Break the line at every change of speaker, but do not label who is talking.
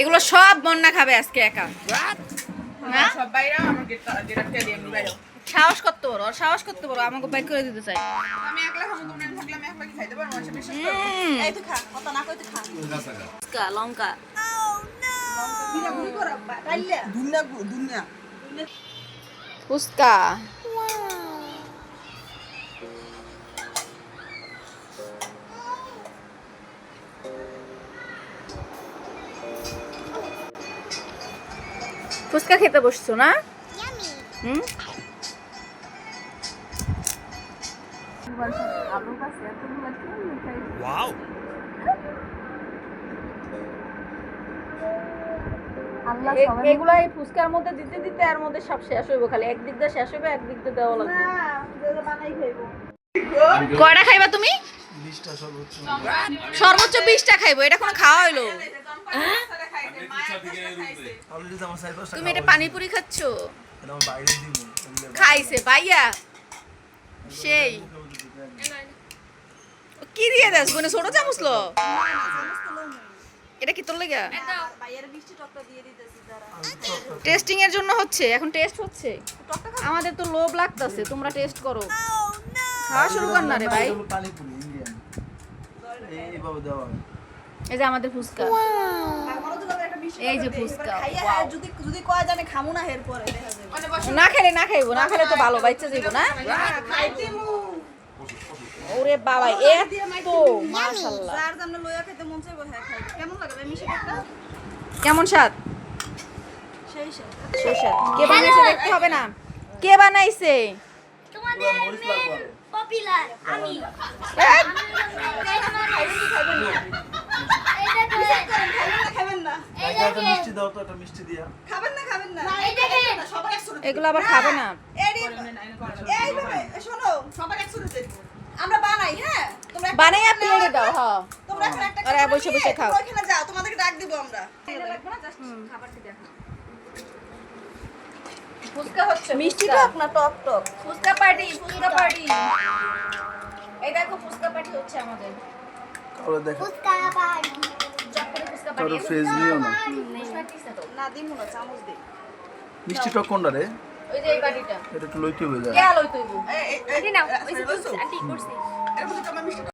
এগুলো সব বন্যা খাবে আজকে একা।
বাইরে।
সাহস করতে পারো সাহস করতে পারো আমাকে বাইর করে দিতে চাই।
আমি একলা খাব তোমরা থাকলে আমি একলা খাইতে পারব মানুষের বিশ্বাস
হুম।
এই তো খা কত না কইতে খা।
লঙ্কা ফুচকা। ফুচকা খেতে বসছো না? হুম? এ- এগুলা এই ফুচকার মধ্যে দিতে দিতে এর মধ্যে সব শেষ হইব খালি। একদিক দিয়ে শেষ হবে একদিক দিয়ে দেওয়া লাগবে। কয়টা খাইবা তুমি? সর্বোচ্চ। বিশটা খাইবো এটা কোনো খাওয়া হইল? তুমি এটা পানিপুরি খাচ্ছ? খাইছে ভাইয়া। সেই। কি দিয়ে দেস বোনে ছোট চামচ লো। এটা কি তোর লেগা? টেস্টিং এর জন্য হচ্ছে এখন টেস্ট হচ্ছে। আমাদের তো লোভ লাগতাছে তোমরা টেস্ট করো। খাওয়া শুরু কর না রে ভাই।
পানিপুরি ইন্ডিয়ান এইভাবে দেওয়া হয়।
এই যে আমাদের ফুচকা। এই যে ফুচকা।
যদি যদি কয় আমি খামু না এর পরে
না খেলে না খাইবো না খেলে তো ভালো বাচ্চা যাইবো না। ওরে বাবা এত মাশাআল্লাহ।
যার লইয়া খেতে মন চাইব হ্যাঁ খাই কেমন লাগে ভাই মিশে
কেমন স্বাদ?
সেই সেই
সেই স্বাদ। কে বানাইছে দেখতে হবে না। কে বানাইছে?
তোমাদের মেন পপুলার আমি
এই,
এই দেখেন
খাবেন না
এই
একটা মিষ্টি দাও তো একটা মিষ্টি দিয়া।
খাবেন না খাবেন না। সবার একসাথে
এগুলো আবার খাবে না।
এই এই শোনো সবার একসাথে আমরা বানাই হ্যাঁ? তোমরা
বানাইয়া প্লেটে দাও হ্যাঁ।
তোমরা এখন একটা
আরে বসে বসে খাও।
তোমরা যাও তোমাদেরকে ডাক দিব আমরা।
ফুচকা হচ্ছে
মিষ্টি টক টক টক।
Fuchka party fuchka party. এই দেখো ফুচকা পার্টি হচ্ছে আমাদের।
তাহলে দেখো
পার্টি
ফেজ নিও না মিষ্টি টক কোনটা রে
ওই যে এই বাটিটা
এটা একটু লইতে হয়ে যায়